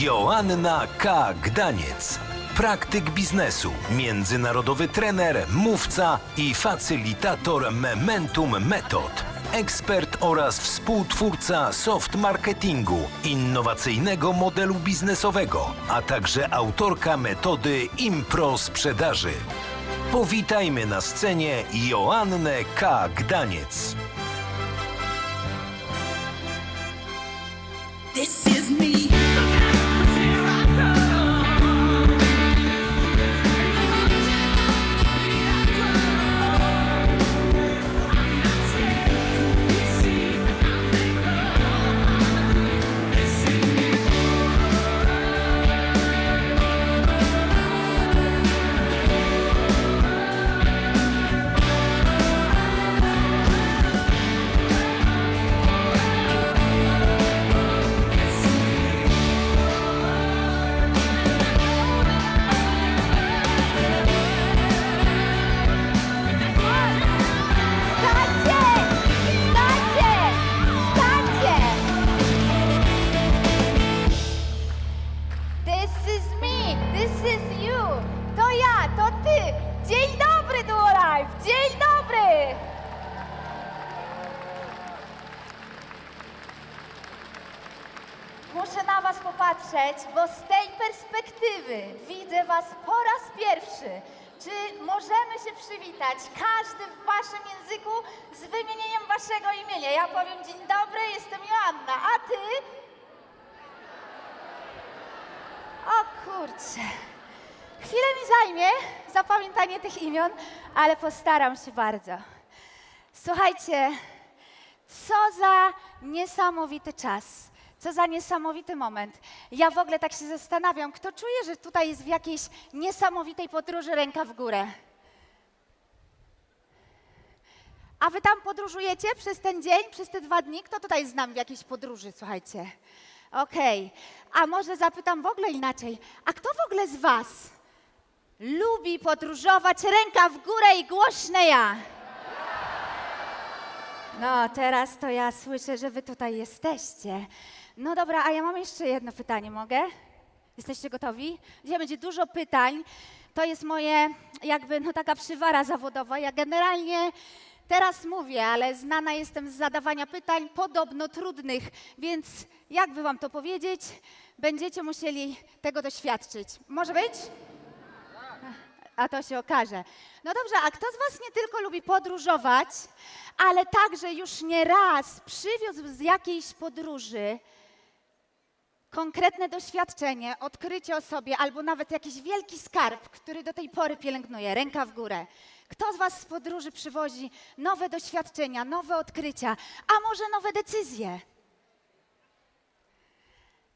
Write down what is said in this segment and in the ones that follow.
Joanna K. Gdaniec. Praktyk biznesu, międzynarodowy trener, mówca i facylitator Momentum Metod. Ekspert oraz współtwórca soft marketingu, innowacyjnego modelu biznesowego, a także autorka metody Impro Sprzedaży. Powitajmy na scenie Joannę K. Gdaniec. Widzę was po raz pierwszy. Czy możemy się przywitać, każdy w waszym języku, z wymienieniem waszego imienia? Ja powiem dzień dobry, jestem Joanna, a ty? O kurczę. Chwilę mi zajmie zapamiętanie tych imion, ale postaram się bardzo. Słuchajcie, co za niesamowity czas. Co za niesamowity moment. Ja w ogóle tak się zastanawiam, kto czuje, że tutaj jest w jakiejś niesamowitej podróży ręka w górę. A wy tam podróżujecie przez ten dzień, przez te dwa dni? Kto tutaj z nami w jakiejś podróży, słuchajcie? Okej. A może zapytam w ogóle inaczej. A kto w ogóle z was lubi podróżować ręka w górę i głośne ja? No, teraz to ja słyszę, że wy tutaj jesteście. No dobra, a ja mam jeszcze jedno pytanie, mogę? Jesteście gotowi? Dzisiaj będzie dużo pytań. To jest moje, jakby, no taka przywara zawodowa. Ja generalnie teraz mówię, ale znana jestem z zadawania pytań podobno trudnych, więc jakby wam to powiedzieć, będziecie musieli tego doświadczyć. Może być? A to się okaże. No dobrze, a kto z Was nie tylko lubi podróżować, ale także już nie raz przywiózł z jakiejś podróży konkretne doświadczenie, odkrycie o sobie albo nawet jakiś wielki skarb, który do tej pory pielęgnuje? Ręka w górę. Kto z Was z podróży przywozi nowe doświadczenia, nowe odkrycia, a może nowe decyzje?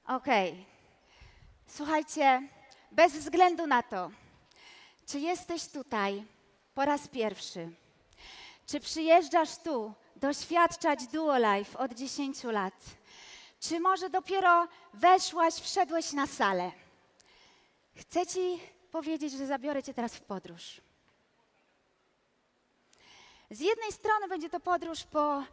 Okej. Słuchajcie, bez względu na to, czy jesteś tutaj po raz pierwszy? Czy przyjeżdżasz tu doświadczać Duo Life od 10 lat? Czy może dopiero weszłaś, wszedłeś na salę? Chcę Ci powiedzieć, że zabiorę Cię teraz w podróż. Z jednej strony będzie to podróż po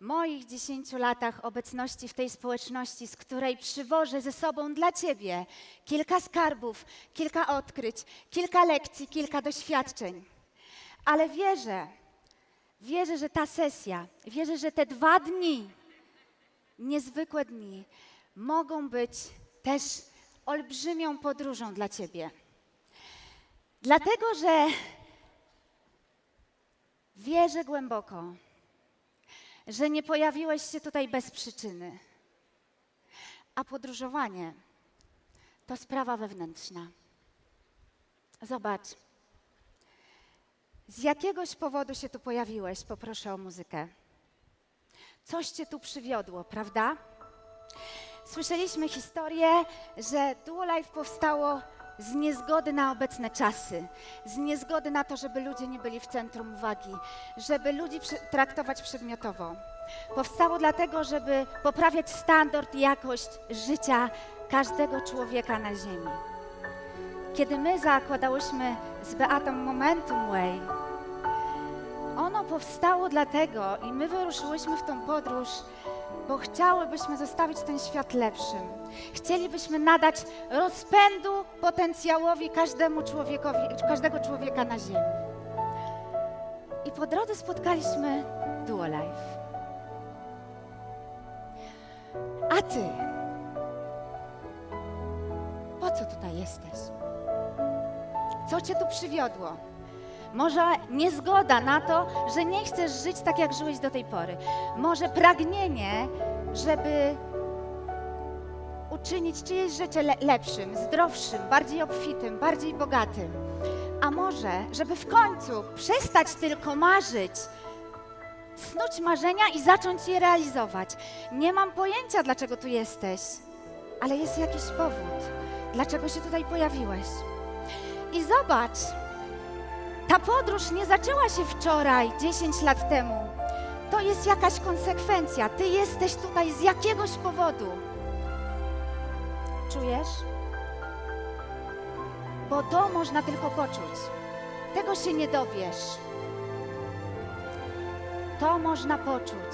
moich 10 latach obecności w tej społeczności, z której przywożę ze sobą dla Ciebie kilka skarbów, kilka odkryć, kilka lekcji, kilka doświadczeń. Ale wierzę, wierzę, że ta sesja, wierzę, że te dwa dni, niezwykłe dni, mogą być też olbrzymią podróżą dla Ciebie. Dlatego, że wierzę głęboko, że nie pojawiłeś się tutaj bez przyczyny. A podróżowanie to sprawa wewnętrzna. Zobacz. Z jakiegoś powodu się tu pojawiłeś, poproszę o muzykę. Coś cię tu przywiodło, prawda? Słyszeliśmy historię, że Duo Life powstało z niezgody na obecne czasy, z niezgody na to, żeby ludzie nie byli w centrum uwagi, żeby ludzi traktować przedmiotowo. Powstało dlatego, żeby poprawiać standard i jakość życia każdego człowieka na Ziemi. Kiedy my zakładałyśmy z Beatą Momentum Way, ono powstało dlatego i my wyruszyłyśmy w tą podróż bo chciałybyśmy zostawić ten świat lepszym. Chcielibyśmy nadać rozpędu potencjałowi każdemu człowiekowi, każdego człowieka na ziemi. I po drodze spotkaliśmy Duo Life. A ty? Po co tutaj jesteś? Co cię tu przywiodło? Może niezgoda na to, że nie chcesz żyć tak, jak żyłeś do tej pory. Może pragnienie, żeby uczynić czyjeś życie le- lepszym, zdrowszym, bardziej obfitym, bardziej bogatym. A może, żeby w końcu przestać tylko marzyć, snuć marzenia i zacząć je realizować. Nie mam pojęcia, dlaczego tu jesteś, ale jest jakiś powód, dlaczego się tutaj pojawiłeś. I zobacz, ta podróż nie zaczęła się wczoraj, 10 lat temu. To jest jakaś konsekwencja. Ty jesteś tutaj z jakiegoś powodu. Czujesz? Bo to można tylko poczuć. Tego się nie dowiesz. To można poczuć.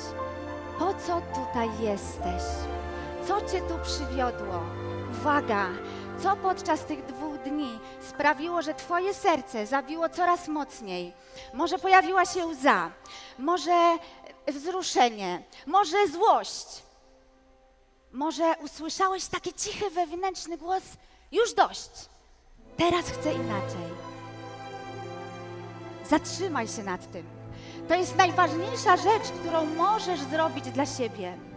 Po co tutaj jesteś? Co cię tu przywiodło? Uwaga! Co podczas tych dwóch dni sprawiło, że twoje serce zabiło coraz mocniej? Może pojawiła się łza, może wzruszenie, może złość. Może usłyszałeś taki cichy wewnętrzny głos: Już dość, teraz chcę inaczej. Zatrzymaj się nad tym. To jest najważniejsza rzecz, którą możesz zrobić dla siebie.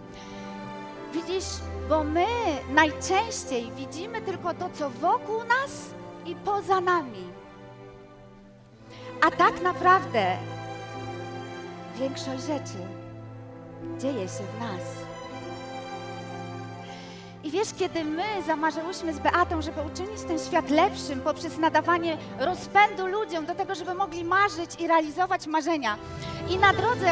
Widzisz, bo my najczęściej widzimy tylko to, co wokół nas i poza nami. A tak naprawdę większość rzeczy dzieje się w nas. I wiesz, kiedy my zamarzyłyśmy z Beatą, żeby uczynić ten świat lepszym poprzez nadawanie rozpędu ludziom do tego, żeby mogli marzyć i realizować marzenia. I na drodze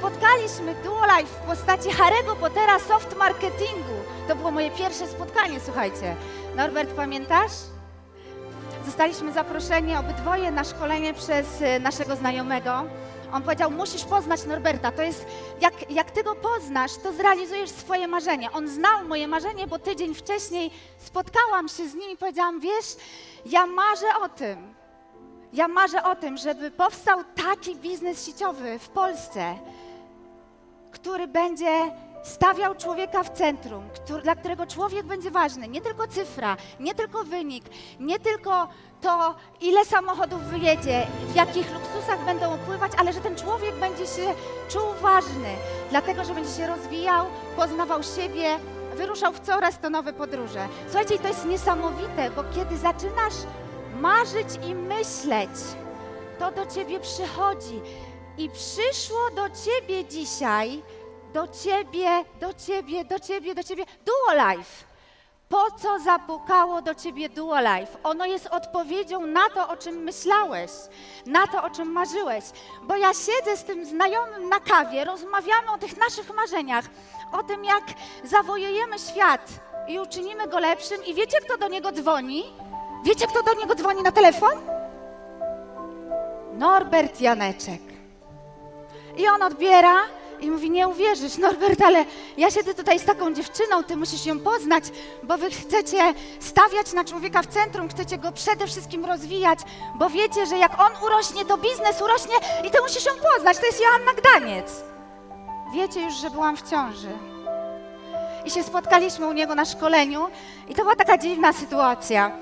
spotkaliśmy Duo Life w postaci Harry'ego Pottera soft marketingu. To było moje pierwsze spotkanie, słuchajcie. Norbert, pamiętasz? Zostaliśmy zaproszeni obydwoje na szkolenie przez e, naszego znajomego. On powiedział, musisz poznać Norberta. To jest, jak, jak ty go poznasz, to zrealizujesz swoje marzenie. On znał moje marzenie, bo tydzień wcześniej spotkałam się z nim i powiedziałam, wiesz, ja marzę o tym. Ja marzę o tym, żeby powstał taki biznes sieciowy w Polsce, który będzie stawiał człowieka w centrum, który, dla którego człowiek będzie ważny. Nie tylko cyfra, nie tylko wynik, nie tylko to, ile samochodów wyjedzie, w jakich luksusach będą opływać, ale że ten człowiek będzie się czuł ważny, dlatego że będzie się rozwijał, poznawał siebie, wyruszał w coraz to nowe podróże. Słuchajcie, to jest niesamowite, bo kiedy zaczynasz marzyć i myśleć, to do ciebie przychodzi. I przyszło do ciebie dzisiaj, do ciebie, do ciebie, do ciebie, do ciebie Duo Life. Po co zapukało do ciebie Duo Life? Ono jest odpowiedzią na to, o czym myślałeś, na to, o czym marzyłeś. Bo ja siedzę z tym znajomym na kawie, rozmawiamy o tych naszych marzeniach, o tym, jak zawojujemy świat i uczynimy go lepszym. I wiecie, kto do niego dzwoni? Wiecie, kto do niego dzwoni na telefon? Norbert Janeczek. I on odbiera i mówi, nie uwierzysz, Norbert, ale ja siedzę tutaj z taką dziewczyną, ty musisz ją poznać, bo wy chcecie stawiać na człowieka w centrum, chcecie go przede wszystkim rozwijać, bo wiecie, że jak on urośnie, to biznes urośnie i ty musisz ją poznać. To jest Joanna Gdaniec. Wiecie już, że byłam w ciąży. I się spotkaliśmy u niego na szkoleniu i to była taka dziwna sytuacja.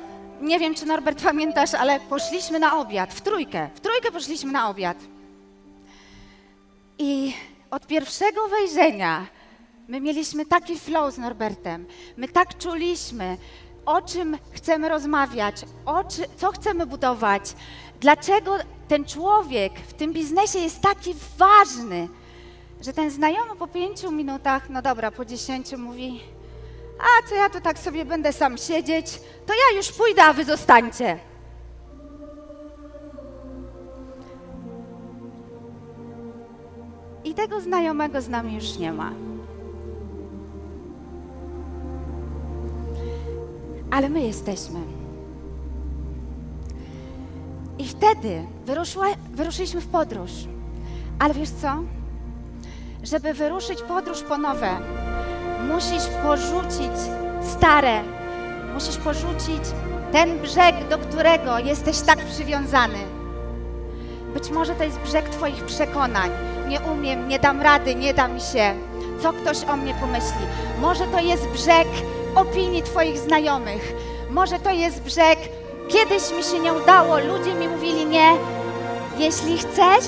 Nie wiem, czy Norbert pamiętasz, ale poszliśmy na obiad, w trójkę. W trójkę poszliśmy na obiad. I od pierwszego wejrzenia my mieliśmy taki flow z Norbertem. My tak czuliśmy, o czym chcemy rozmawiać, o czy, co chcemy budować, dlaczego ten człowiek w tym biznesie jest taki ważny, że ten znajomy po pięciu minutach, no dobra, po dziesięciu mówi, a co ja tu tak sobie będę sam siedzieć, to ja już pójdę, a wy zostańcie. I tego znajomego z nami już nie ma. Ale my jesteśmy. I wtedy wyruszyliśmy w podróż. Ale wiesz co? żeby wyruszyć podróż po nowe, musisz porzucić stare, musisz porzucić ten brzeg, do którego jesteś tak przywiązany. Być może to jest brzeg Twoich przekonań. Nie umiem, nie dam rady, nie da mi się. Co ktoś o mnie pomyśli? Może to jest brzeg opinii Twoich znajomych. Może to jest brzeg, kiedyś mi się nie udało, ludzie mi mówili nie. Jeśli chcesz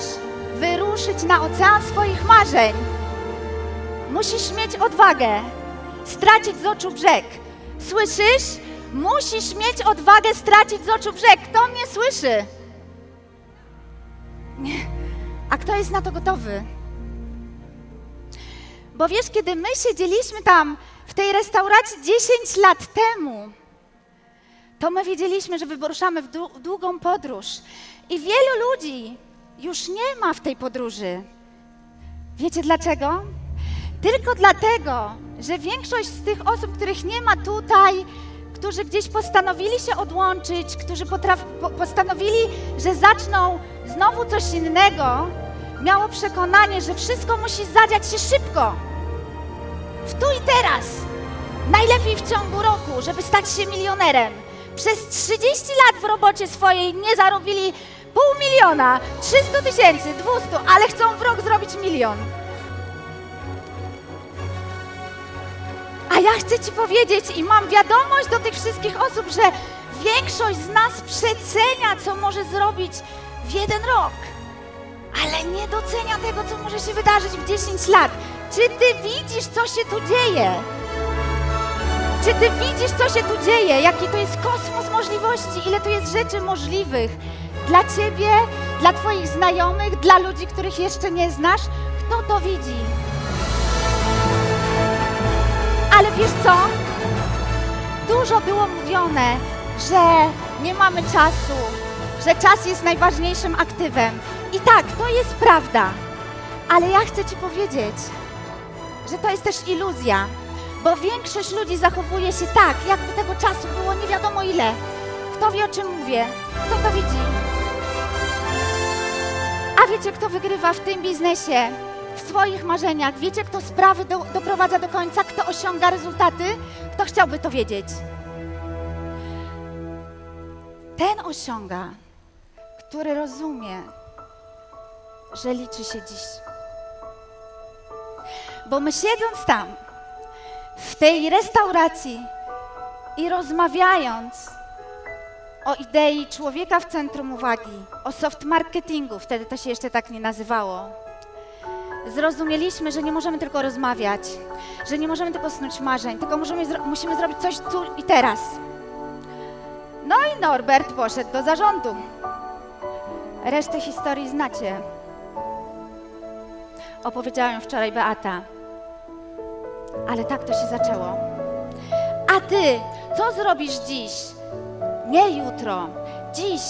wyruszyć na ocean swoich marzeń, musisz mieć odwagę stracić z oczu brzeg. Słyszysz? Musisz mieć odwagę stracić z oczu brzeg. Kto mnie słyszy? Nie. A kto jest na to gotowy? Bo wiesz, kiedy my siedzieliśmy tam w tej restauracji 10 lat temu, to my wiedzieliśmy, że wyruszamy w dłu- długą podróż. I wielu ludzi już nie ma w tej podróży. Wiecie dlaczego? Tylko dlatego, że większość z tych osób, których nie ma tutaj, którzy gdzieś postanowili się odłączyć, którzy po- postanowili, że zaczną znowu coś innego, miało przekonanie, że wszystko musi zadziać się szybko. W tu i teraz. Najlepiej w ciągu roku, żeby stać się milionerem. Przez 30 lat w robocie swojej nie zarobili pół miliona, 300 tysięcy, 200, ale chcą w rok zrobić milion. A ja chcę Ci powiedzieć i mam wiadomość do tych wszystkich osób, że większość z nas przecenia, co może zrobić w jeden rok, ale nie docenia tego, co może się wydarzyć w 10 lat. Czy Ty widzisz, co się tu dzieje? Czy Ty widzisz, co się tu dzieje? Jaki to jest kosmos możliwości? Ile tu jest rzeczy możliwych dla Ciebie, dla Twoich znajomych, dla ludzi, których jeszcze nie znasz? Kto to widzi? Wiesz co? Dużo było mówione, że nie mamy czasu, że czas jest najważniejszym aktywem. I tak, to jest prawda. Ale ja chcę Ci powiedzieć, że to jest też iluzja, bo większość ludzi zachowuje się tak, jakby tego czasu było nie wiadomo ile. Kto wie o czym mówię? Kto to widzi? A wiecie, kto wygrywa w tym biznesie? W swoich marzeniach. Wiecie, kto sprawy do, doprowadza do końca? Kto osiąga rezultaty? Kto chciałby to wiedzieć? Ten osiąga, który rozumie, że liczy się dziś. Bo my siedząc tam, w tej restauracji i rozmawiając o idei człowieka w centrum uwagi, o soft marketingu, wtedy to się jeszcze tak nie nazywało, zrozumieliśmy, że nie możemy tylko rozmawiać, że nie możemy tylko snuć marzeń, tylko możemy, musimy zrobić coś tu i teraz. No i Norbert poszedł do zarządu. Resztę historii znacie. Opowiedziałem wczoraj Beata. Ale tak to się zaczęło. A ty, co zrobisz dziś? Nie jutro, dziś.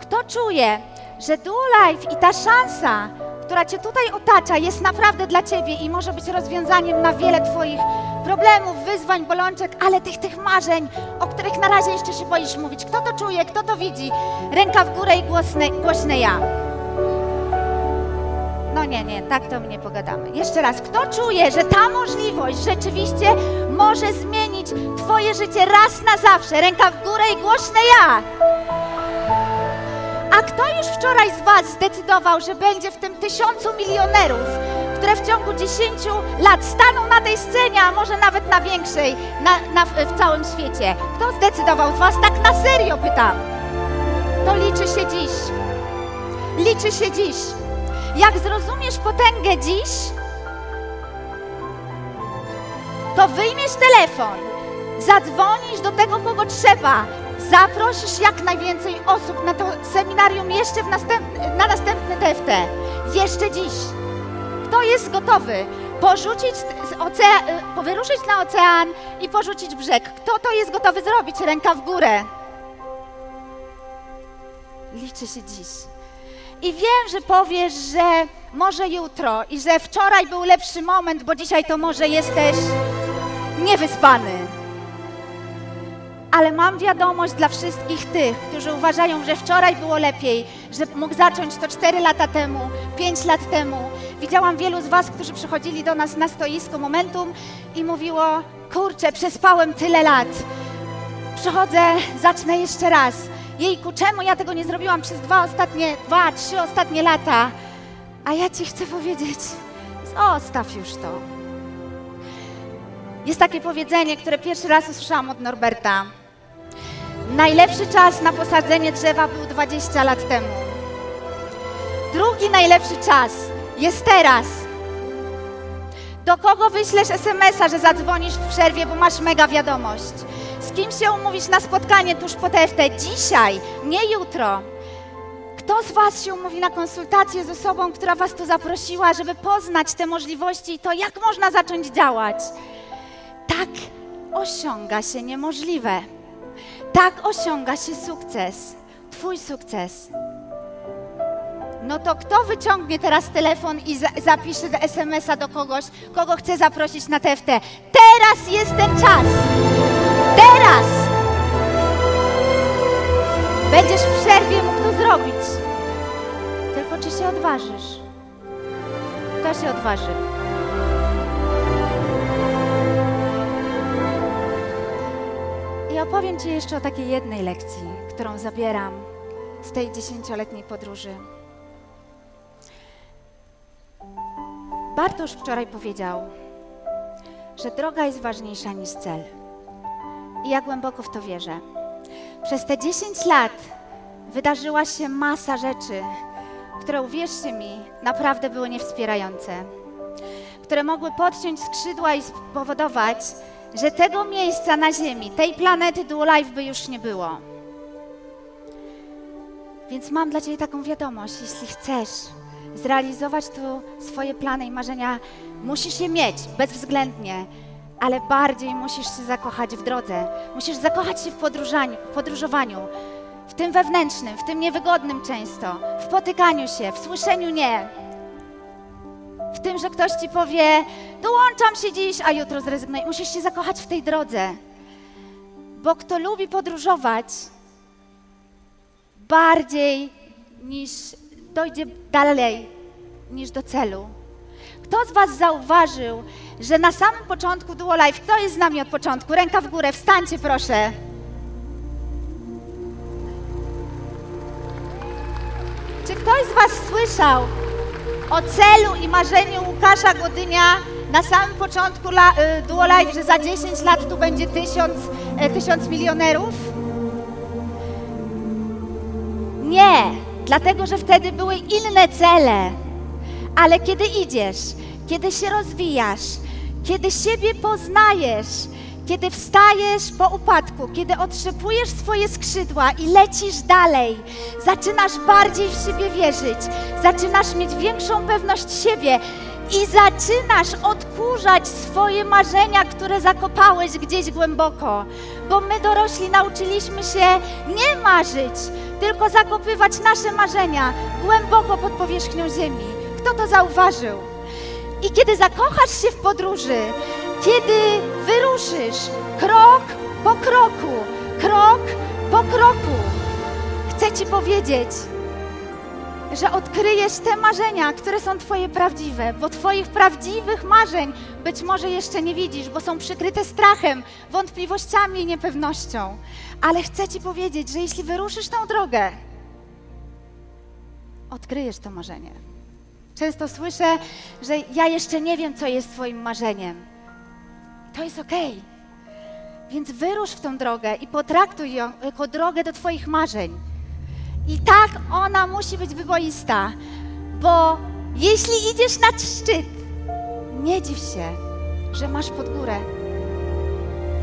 Kto czuje, że Duo Life i ta szansa, która cię tutaj otacza, jest naprawdę dla ciebie i może być rozwiązaniem na wiele twoich problemów, wyzwań, bolączek, ale tych, tych marzeń, o których na razie jeszcze się boisz mówić. Kto to czuje, kto to widzi? Ręka w górę i głośne, głośne ja. No nie, nie, tak to my nie pogadamy. Jeszcze raz, kto czuje, że ta możliwość rzeczywiście może zmienić Twoje życie raz na zawsze? Ręka w górę i głośne ja. A kto już wczoraj z Was zdecydował, że będzie w tym tysiącu milionerów, które w ciągu 10 lat staną na tej scenie, a może nawet na większej, na, na, w całym świecie? Kto zdecydował z Was? Tak na serio pytam. To liczy się dziś. Liczy się dziś. Jak zrozumiesz potęgę dziś, to wyjmiesz telefon, zadzwonisz do tego, kogo trzeba, zaprosisz jak najwięcej osób na to seminarium jeszcze na następny DFT. Jeszcze dziś. Kto jest gotowy porzucić z ocea- y, wyruszyć na ocean i porzucić brzeg? Kto to jest gotowy zrobić? Ręka w górę. Liczy się dziś. I wiem, że powiesz, że może jutro i że wczoraj był lepszy moment, bo dzisiaj to może jesteś niewyspany. Ale mam wiadomość dla wszystkich tych, którzy uważają, że wczoraj było lepiej, że mógł zacząć to 4 lata temu, 5 lat temu. Widziałam wielu z Was, którzy przychodzili do nas na stoisko Momentum i mówiło, kurczę, przespałem tyle lat. Przychodzę, zacznę jeszcze raz. Jejku, czemu ja tego nie zrobiłam przez dwa ostatnie, dwa, trzy ostatnie lata? A ja Ci chcę powiedzieć, zostaw już to. Jest takie powiedzenie, które pierwszy raz usłyszałam od Norberta. Najlepszy czas na posadzenie drzewa był 20 lat temu. Drugi najlepszy czas jest teraz. Do kogo wyślesz SMS-a, że zadzwonisz w przerwie, bo masz mega wiadomość? Z kim się umówisz na spotkanie tuż po TFT? Dzisiaj, nie jutro. Kto z Was się umówi na konsultację z osobą, która Was tu zaprosiła, żeby poznać te możliwości i to, jak można zacząć działać? Tak osiąga się niemożliwe. Tak osiąga się sukces. Twój sukces. No to kto wyciągnie teraz telefon i za zapisze SMS-a do kogoś, kogo chce zaprosić na TFT? Teraz jest ten czas! Teraz! Będziesz w przerwie mógł to zrobić. Tylko czy się odważysz? Kto się odważy? I opowiem Ci jeszcze o takiej jednej lekcji, którą zabieram z tej dziesięcioletniej podróży. Bartosz wczoraj powiedział, że droga jest ważniejsza niż cel. I ja głęboko w to wierzę. Przez te 10 lat wydarzyła się masa rzeczy, które uwierzcie mi, naprawdę były niewspierające, które mogły podciąć skrzydła i spowodować, że tego miejsca na Ziemi, tej planety Duo Life by już nie było. Więc mam dla Ciebie taką wiadomość, jeśli chcesz zrealizować tu swoje plany i marzenia, musisz je mieć bezwzględnie, ale bardziej musisz się zakochać w drodze. Musisz zakochać się w, podróżaniu, w podróżowaniu, w tym wewnętrznym, w tym niewygodnym często, w potykaniu się, w słyszeniu nie. W tym, że ktoś ci powie, dołączam się dziś, a jutro zrezygnuję. Musisz się zakochać w tej drodze. Bo kto lubi podróżować, bardziej niż dojdzie dalej niż do celu. Kto z Was zauważył, że na samym początku Duo Life, kto jest z nami od początku? Ręka w górę, wstańcie proszę. Czy ktoś z Was słyszał o celu i marzeniu Łukasza Godynia na samym początku y, Duo że za 10 lat tu będzie tysiąc, y, tysiąc milionerów? Nie, dlatego że wtedy były inne cele. Ale kiedy idziesz, kiedy się rozwijasz, kiedy siebie poznajesz, kiedy wstajesz po upadku, kiedy otrzepujesz swoje skrzydła i lecisz dalej, zaczynasz bardziej w siebie wierzyć, zaczynasz mieć większą pewność siebie i zaczynasz odkurzać swoje marzenia, które zakopałeś gdzieś głęboko. Bo my dorośli nauczyliśmy się nie marzyć, tylko zakopywać nasze marzenia głęboko pod powierzchnią ziemi. Kto to zauważył? I kiedy zakochasz się w podróży, kiedy wyruszysz krok po kroku, krok po kroku, chcę Ci powiedzieć, że odkryjesz te marzenia, które są Twoje prawdziwe, bo Twoich prawdziwych marzeń być może jeszcze nie widzisz, bo są przykryte strachem, wątpliwościami i niepewnością. Ale chcę Ci powiedzieć, że jeśli wyruszysz tą drogę, odkryjesz to marzenie. Często słyszę, że ja jeszcze nie wiem, co jest Twoim marzeniem. To jest okej. Więc wyrusz w tą drogę i potraktuj ją jako drogę do Twoich marzeń. I tak ona musi być wyboista, bo jeśli idziesz na szczyt, nie dziw się, że masz pod górę.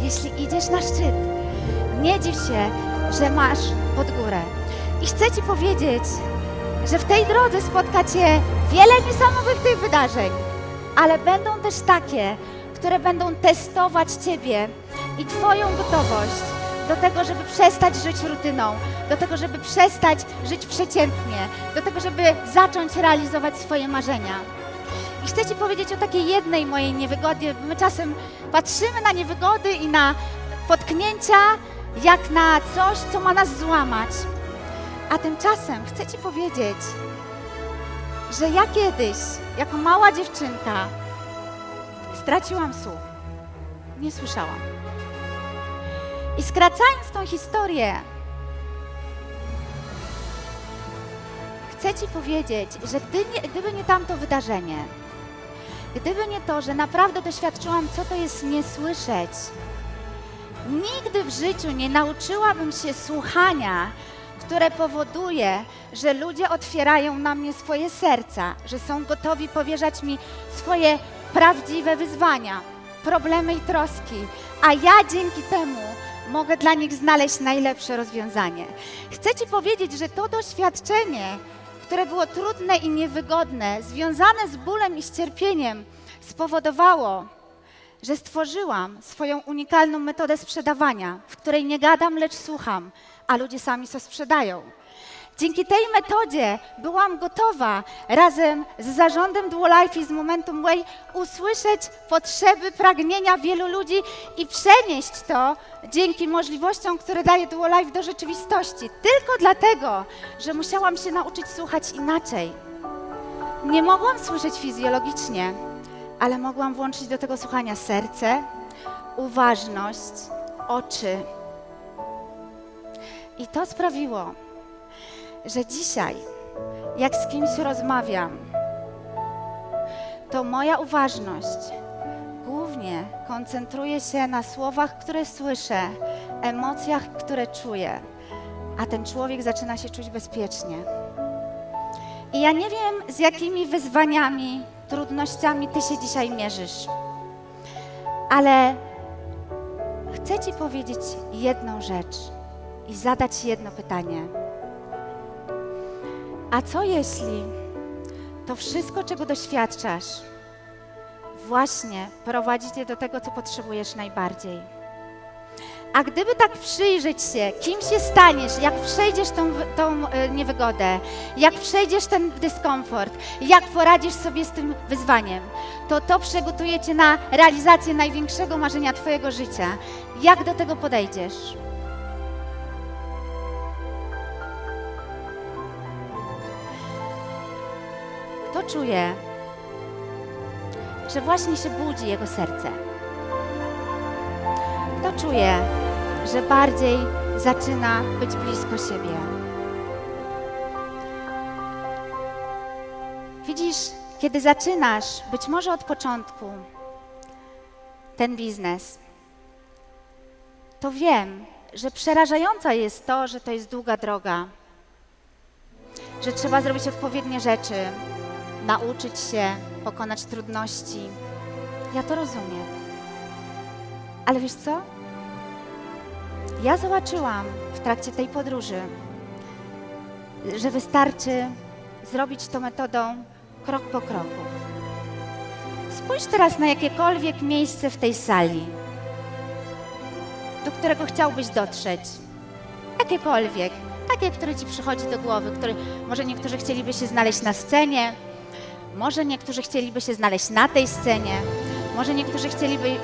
Jeśli idziesz na szczyt, nie dziw się, że masz pod górę. I chcę Ci powiedzieć, że w tej drodze spotka Cię wiele niesamowitych wydarzeń, ale będą też takie, które będą testować Ciebie i Twoją gotowość do tego, żeby przestać żyć rutyną, do tego, żeby przestać żyć przeciętnie, do tego, żeby zacząć realizować swoje marzenia. I chcę Ci powiedzieć o takiej jednej mojej niewygodzie. My czasem patrzymy na niewygody i na potknięcia jak na coś, co ma nas złamać. A tymczasem chcę Ci powiedzieć, że ja kiedyś, jako mała dziewczynka, straciłam słuch. Nie słyszałam. I skracając tą historię, chcę Ci powiedzieć, że gdyby nie tamto wydarzenie, gdyby nie to, że naprawdę doświadczyłam, co to jest nie słyszeć, nigdy w życiu nie nauczyłabym się słuchania, które powoduje, że ludzie otwierają na mnie swoje serca, że są gotowi powierzać mi swoje prawdziwe wyzwania, problemy i troski, a ja dzięki temu mogę dla nich znaleźć najlepsze rozwiązanie. Chcę Ci powiedzieć, że to doświadczenie, które było trudne i niewygodne, związane z bólem i cierpieniem, spowodowało, że stworzyłam swoją unikalną metodę sprzedawania, w której nie gadam, lecz słucham, a ludzie sami to sprzedają. Dzięki tej metodzie byłam gotowa razem z zarządem Duolife i z Momentum Way usłyszeć potrzeby, pragnienia wielu ludzi i przenieść to dzięki możliwościom, które daje Duolife do rzeczywistości. Tylko dlatego, że musiałam się nauczyć słuchać inaczej. Nie mogłam słyszeć fizjologicznie, ale mogłam włączyć do tego słuchania serce, uważność, oczy. I to sprawiło, że dzisiaj, jak z kimś rozmawiam, to moja uważność głównie koncentruje się na słowach, które słyszę, emocjach, które czuję, a ten człowiek zaczyna się czuć bezpiecznie. I ja nie wiem, z jakimi wyzwaniami, trudnościami ty się dzisiaj mierzysz, ale chcę ci powiedzieć jedną rzecz i zadać jedno pytanie. A co jeśli to wszystko, czego doświadczasz, właśnie prowadzi cię do tego, co potrzebujesz najbardziej? A gdyby tak przyjrzeć się, kim się staniesz, jak przejdziesz tą, tą e, niewygodę, jak przejdziesz ten dyskomfort, jak poradzisz sobie z tym wyzwaniem, to to przygotuje cię na realizację największego marzenia Twojego życia. Jak do tego podejdziesz? Czuje, że właśnie się budzi jego serce? Kto czuje, że bardziej zaczyna być blisko siebie? Widzisz, kiedy zaczynasz, być może od początku, ten biznes, to wiem, że przerażające jest to, że to jest długa droga, że trzeba zrobić odpowiednie rzeczy, nauczyć się, pokonać trudności. Ja to rozumiem. Ale wiesz co? Ja zobaczyłam w trakcie tej podróży, że wystarczy zrobić to metodą krok po kroku. Spójrz teraz na jakiekolwiek miejsce w tej sali, do którego chciałbyś dotrzeć. Jakiekolwiek, takie, które ci przychodzi do głowy, które może niektórzy chcieliby się znaleźć na scenie, może niektórzy chcieliby się znaleźć na tej scenie, może niektórzy chcieliby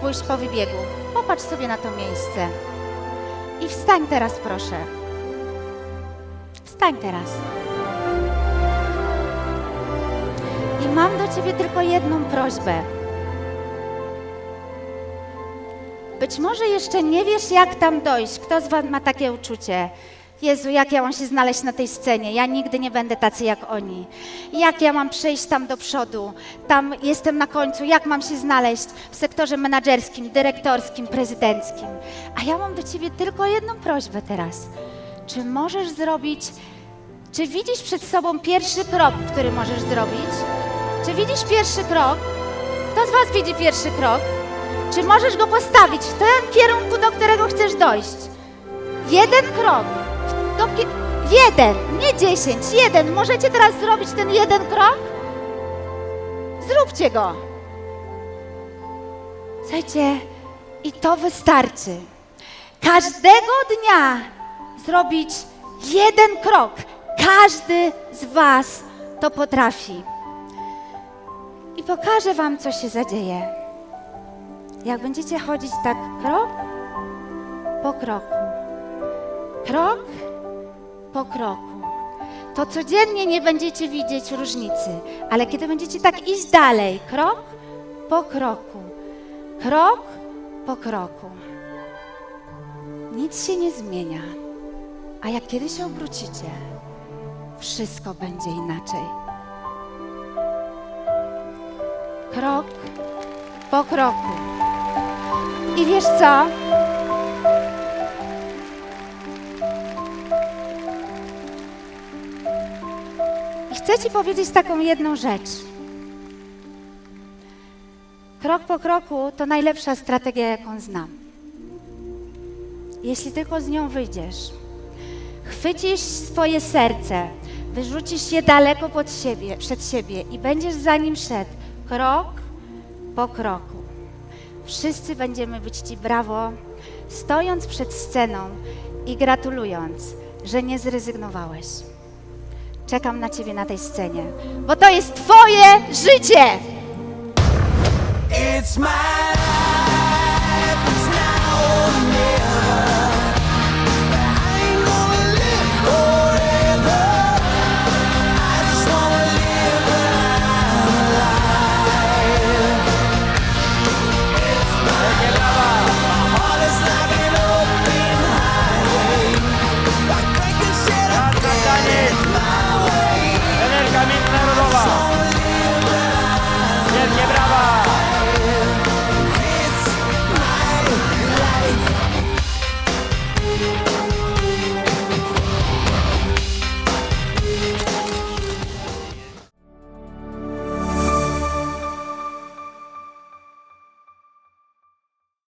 pójść po wybiegu. Popatrz sobie na to miejsce. I wstań teraz, proszę. Wstań teraz. I mam do ciebie tylko jedną prośbę. Być może jeszcze nie wiesz, jak tam dojść. Kto z Was ma takie uczucie? Jezu, jak ja mam się znaleźć na tej scenie? Ja nigdy nie będę tacy jak oni. Jak ja mam przejść tam do przodu? Tam jestem na końcu. Jak mam się znaleźć w sektorze menedżerskim, dyrektorskim, prezydenckim? A ja mam do Ciebie tylko jedną prośbę teraz. Czy możesz zrobić, czy widzisz przed sobą pierwszy krok, który możesz zrobić? Czy widzisz pierwszy krok? Kto z Was widzi pierwszy krok? Czy możesz go postawić w tym kierunku, do którego chcesz dojść? Jeden krok. Do kie- jeden, nie dziesięć, jeden. Możecie teraz zrobić ten jeden krok? Zróbcie go. Słuchajcie, i to wystarczy. Każdego dnia zrobić jeden krok. Każdy z Was to potrafi. I pokażę Wam, co się zadzieje. Jak będziecie chodzić tak krok po kroku, krok po kroku, to codziennie nie będziecie widzieć różnicy, ale kiedy będziecie tak iść dalej, krok po kroku, krok po kroku, nic się nie zmienia. A jak kiedy się obrócicie, wszystko będzie inaczej. Krok po kroku. I wiesz co? Chcę Ci powiedzieć taką jedną rzecz. Krok po kroku to najlepsza strategia, jaką znam. Jeśli tylko z nią wyjdziesz, chwycisz swoje serce, wyrzucisz je daleko pod siebie, przed siebie i będziesz za nim szedł krok po kroku. Wszyscy będziemy być Ci brawo, stojąc przed sceną i gratulując, że nie zrezygnowałeś. Czekam na Ciebie na tej scenie, bo to jest Twoje życie! It's my